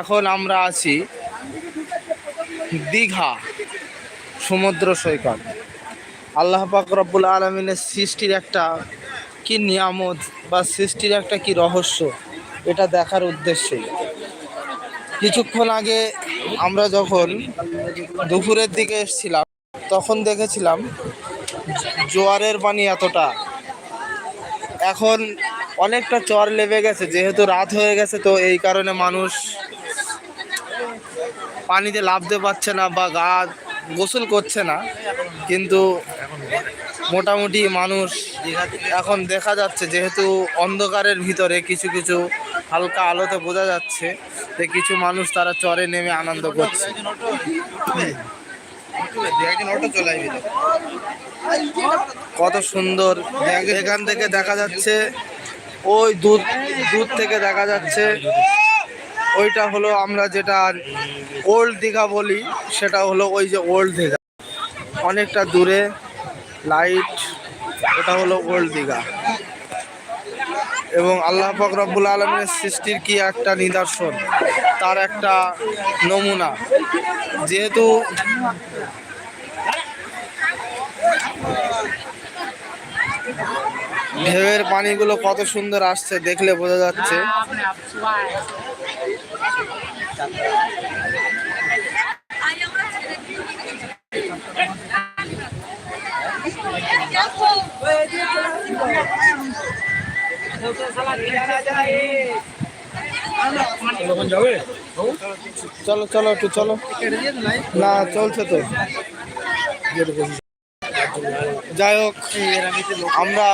এখন আমরা আছি দীঘা সমুদ্র সৈকত। আল্লাহ পাক রব্বুল আলমিনের সৃষ্টির একটা কি নিয়ামত বা সৃষ্টির একটা কি রহস্য, এটা দেখার উদ্দেশ্যে। কিছুক্ষণ আগে আমরা যখন দুপুরের দিকে এসেছিলাম, তখন দেখেছিলাম জোয়ারের পানি এতটা। এখন অনেকটা চর লেবে গেছে, যেহেতু রাত হয়ে গেছে, তো এই কারণে মানুষ পানিতে লাভতে পারছে না বা গা গোসল করছে না। কিন্তু মোটামুটি মানুষ এখন দেখা যাচ্ছে, যেহেতু অন্ধকারের ভিতরে কিছু কিছু হালকা আলোতে বোঝা যাচ্ছে যে কিছু মানুষ তারা চরে নেমে আনন্দ করছে। কত সুন্দর। এখান থেকে দেখা যাচ্ছে ওই দূর দূর থেকে দেখা যাচ্ছে ওইটা হলো আমরা যেটা ওল্ড দীঘা বলি, সেটা হলো ওই যে ওল্ড দীঘা। অনেকটা দূরে লাইট এটা হলো ওল্ড দীঘা। এবং আল্লাহ রব্বুল আলমের সৃষ্টির কি একটা নিদর্শন, তার একটা নমুনা। যেহেতু ঢেউয়ের পানিগুলো কত সুন্দর আসছে দেখলে বোঝা যাচ্ছে। চলো চলো একটু, চলো। না, চলছে তো। যাই হোক আমরা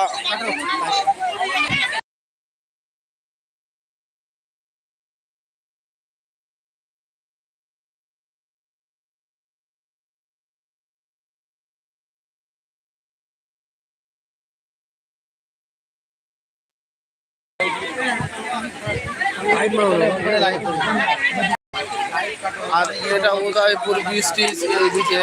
আর এটা উদয়পুর বৃষ্টি এইদিকে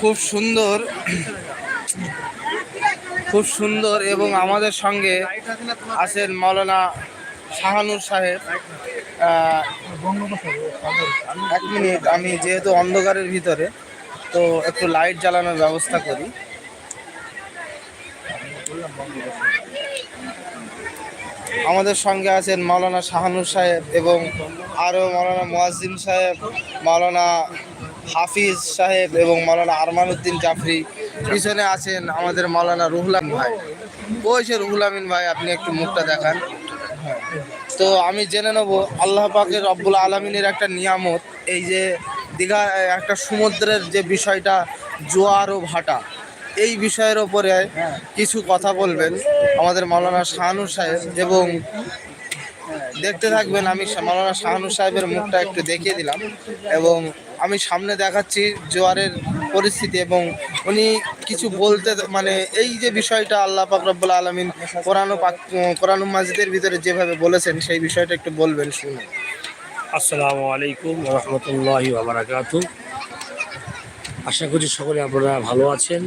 খুব সুন্দর খুব সুন্দর এবং আমাদের সঙ্গে আছেন মৌলানা শাহানুর সাহেব। এক মিনিট, আমি যেহেতু অন্ধকারের ভিতরে, তো একটু লাইট জ্বালানোর ব্যবস্থা করি। আমাদের সঙ্গে আছেন মাওলানা শাহানুর সাহেব এবং আরও মাওলানা মোয়াজ্জিম সাহেব, মাওলানা হাফিজ সাহেব এবং মাওলানা আরমান উদ্দিন জাফরি। পিছনে আছেন আমাদের মাওলানা রুহুল আমিন ভাই। ওই সে রুহুল আমিন ভাই, আপনি একটু মুখটা দেখান। তো আমি জেনে নেব, আল্লাহ পাকের রব্বুল আলমিনের একটা নিয়ামত, এই যে দীঘা, একটা সমুদ্রের যে বিষয়টা, জোয়ার ও ভাটা, এই বিষয়ের ওপরে কিছু কথা বলবেন আমাদের মাওলানা শাহানুর সাহেব এবং দেখতে থাকবেন আমি মাওলানা শাহানুর সাহেবের মুখটা একটু দেখিয়ে দিলাম এবং আমি সামনে দেখাচ্ছি জোয়ারের পরিস্থিতি এবং উনি কিছু বলতে মানে এই যে বিষয়টা আল্লাহ পাক রব্বুল আলমিন কোরআন পাক কোরআন মাজিদের ভিতরে যেভাবে বলেছেন, সেই বিষয়টা একটু বলবেন শুনুন আসসালামু আলাইকুম রহমতুল্লাহি বারাকাতু। আশা করি সকলে আপনারা ভালো আছেন।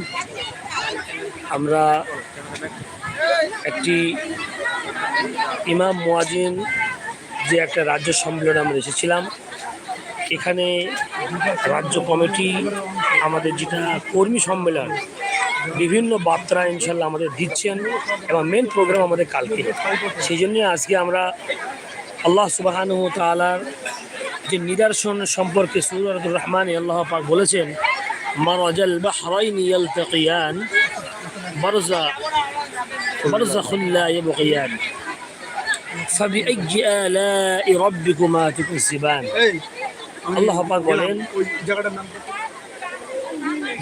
আমরা একটি ইমাম মোয়াজিন যে একটা রাজ্য সম্মেলনে আমরা এসেছিলাম এখানে রাজ্য কমিটি আমাদের যেটা কর্মী সম্মেলন বিভিন্ন বার্তা ইনশাল্লাহ আমাদের দিচ্ছেন এবং মেন প্রোগ্রাম আমাদের কালকে সেই জন্যে আজকে আমরা আল্লাহ সুবাহানু তালার যে নিদর্শন সম্পর্কে সুরাতুর রহমান আল্লাহ পাক বলেছেন মারাজাল বাহরাইন ইয়ালতাকিয়ান বারজা বারজাখুল্লা ইয়াবগিয়ান فبأي آلاء ربكما تكذبان আল্লাহ পাক বলেন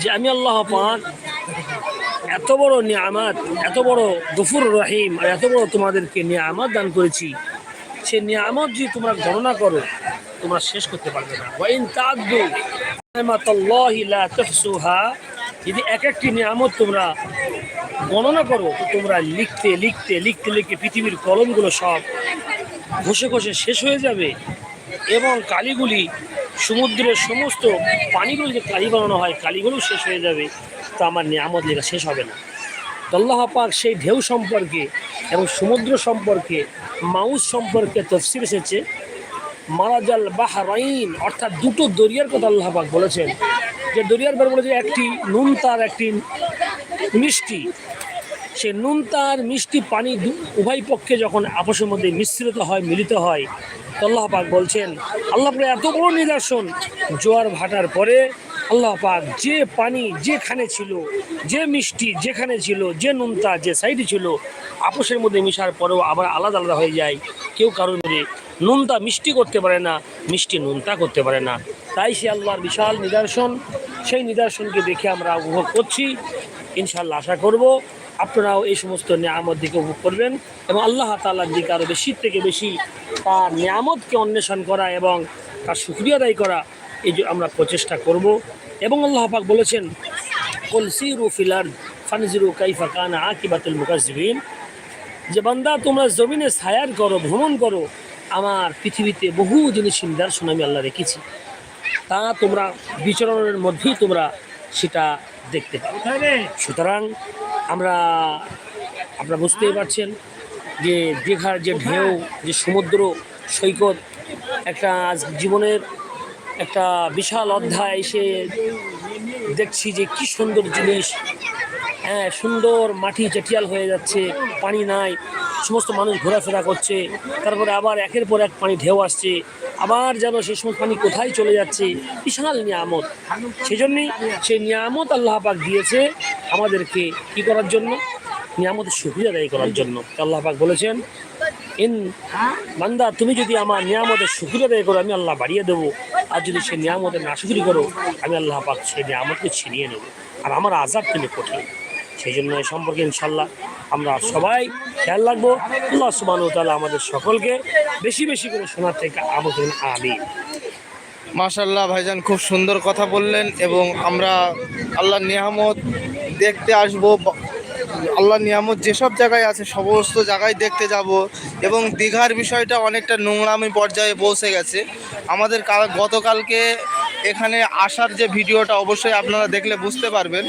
যে আমি আল্লাহ পাক এত বড় নিয়ামাত এত বড় গফুর রহিম আর এত বড় তোমাদেরকে নিয়ামত দান করেছি। সে নিয়ামত যদি তোমরা গণনা করো তোমরা শেষ করতে পারবে না। ওয়াইন তাদু নিয়ামাতাল্লাহি লা তুহসুহা যদি এক একটি নিয়ামত তোমরা গণনা করো তোমরা লিখতে লিখতে লিখতে লিখতে পৃথিবীর কলমগুলো সব ঘষে ঘষে শেষ হয়ে যাবে এবং কালিগুলি সমুদ্রের সমস্ত পানিগুলো যে কালি বানানো হয় কালিগুলো শেষ হয়ে যাবে। তো আমার নিয়ামত লেখা শেষ হবে না। তো আল্লাহ পাক সেই ঢেউ সম্পর্কে এবং সমুদ্র সম্পর্কে, মাউস সম্পর্কে তফসির এসেছে। মারাজাল বাহরাইন, অর্থাৎ দুটো দরিয়ার কথা আল্লাহ পাক বলেছেন। যে দরিয়ার বের বলেছে, একটি নুন, তার একটি মিষ্টি। সে নুন, তার মিষ্টি, পানি উভয় পক্ষে যখন আপসের মধ্যে মিশ্রিত হয়, মিলিত হয় আল্লাহ পাক বলছেন, আল্লাহ এত বড় নিদর্শন। জোয়ার ভাটার পরে আল্লাহ পাক যে পানি যেখানে ছিল, যে মিষ্টি যেখানে ছিল, যে নুনতা যে সাইডে ছিল আপসের মধ্যে মিশার পরেও আবার আলাদা আলাদা হয়ে যায়। কেউ কারোর মধ্যে নুনতা মিষ্টি করতে পারে না, মিষ্টি নুনতা করতে পারে না। তাই সে আল্লাহর বিশাল নিদর্শন। সেই নিদর্শনকে দেখে আমরা উপভোগ করছি। ইনশাল্লাহ আশা করব আপনারাও এই সমস্ত নিয়ামত দিকে উপভোগ করবেন এবং আল্লাহ তাআলার দিকে আরও বেশি থেকে বেশি তার নিয়ামতকে অন্বেষণ করা এবং তার সুক্রিয়া আদায় করা, এই যে আমরা প্রচেষ্টা করব। এবং আল্লাহ পাক বলেছেন, কল সিরু ফিলার ফানজিরু কাইফা কানা আকিবাতুল মুকাজ্জিবিন যে বান্দা, তোমরা জমিনে ছায়ার করো, ভ্রমণ করো, আমার পৃথিবীতে বহু জিনিস নিদর্শন আমি আল্লাহ রেখেছি। তা তোমরা, বিচরণের মধ্যেই তোমরা সেটা দেখতে পাবে। সুতরাং আমরা, আপনারা বুঝতেই পারছেন যে দীঘার যে ঢেউ, যে সমুদ্র সৈকত, একটা জীবনের একটা বিশাল অধ্যায় এসে দেখছি যে কি সুন্দর জিনিস। হ্যাঁ সুন্দর মাটি চেটিয়াল হয়ে যাচ্ছে, পানি নাই, সমস্ত মানুষ ঘোরাফেরা করছে, তারপরে আবার একের পর এক পানি ঢেউ আসছে, আবার যেন সেই সমস্ত পানি কোথায় চলে যাচ্ছে, বিশাল নিয়ামত। সেই জন্যই সেই নিয়ামত আল্লাহ পাক দিয়েছে আমাদেরকে কি করার জন্য? নিয়ামতের সুবিধা আদায় করার জন্য। আল্লাহ পাক বলেছেন, ইন বান্দা, তুমি যদি আমার নিয়ামতের শুকুর আদায় করো, আমি আল্লাহ বাড়িয়ে দেবো। আর যদি সে নিয়ামতের না নাশুকুরি করো, আমি আল্লাহ পাক সেই নিয়ামতকে ছিনিয়ে নেব। আর আমার আজাদ তুমি কঠিন। সেই জন্য এই সম্পর্কে ইনশাল্লাহ আমরা সবাই খেয়াল রাখব। আল্লাহ সুবাহ তালা আমাদের সকলকে বেশি বেশি করে শোনার থেকে আমন্ত্রণ আমি মাশাল্লাহ ভাইজান, খুব সুন্দর কথা বললেন এবং আমরা আল্লাহ নিয়ামত দেখতে আসব। আল্লাহ নিয়ামত যেসব জায়গায় আছে, সমস্ত জায়গায় দেখতে যাব এবং দীঘার বিষয়টা অনেকটা নোংরামি পর্যায়ে পৌঁছে গেছে। আমাদের কাল- গতকালকে এখানে আসার যে ভিডিওটা অবশ্যই আপনারা দেখলে বুঝতে পারবেন।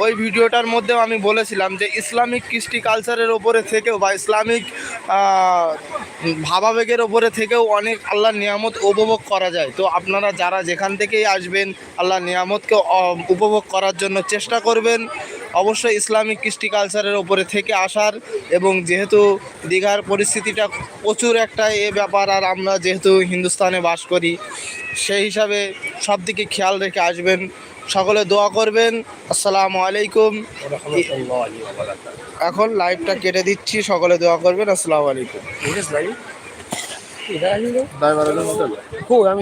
ওই ভিডিওটার মধ্যেও আমি বলেছিলাম যে ইসলামিক কৃষ্টি কালচারের ওপরে থেকেও বা ইসলামিক ভাবাবেগের ওপরে থেকেও অনেক আল্লাহর নিয়ামত উপভোগ করা যায়। তো আপনারা যারা যেখান থেকেই আসবেন, আল্লাহর নিয়ামতকে উপভোগ করার জন্য চেষ্টা করবেন। অবশ্যই ইসলামিক কৃষ্টি কালচারের ওপরে থেকে আসার এবং যেহেতু দীঘার পরিস্থিতিটা প্রচুর একটা এ ব্যাপার, আর আমরা যেহেতু হিন্দুস্তানে বাস করি, সেই হিসাবে সব দিকে খেয়াল রেখে আসবেন। সকলে দোয়া করবেন। আসসালামু আলাইকুম। এখন লাইভটা কেটে দিচ্ছি সকলে দোয়া করবেন। আসসালামু আলাইকুম। আমি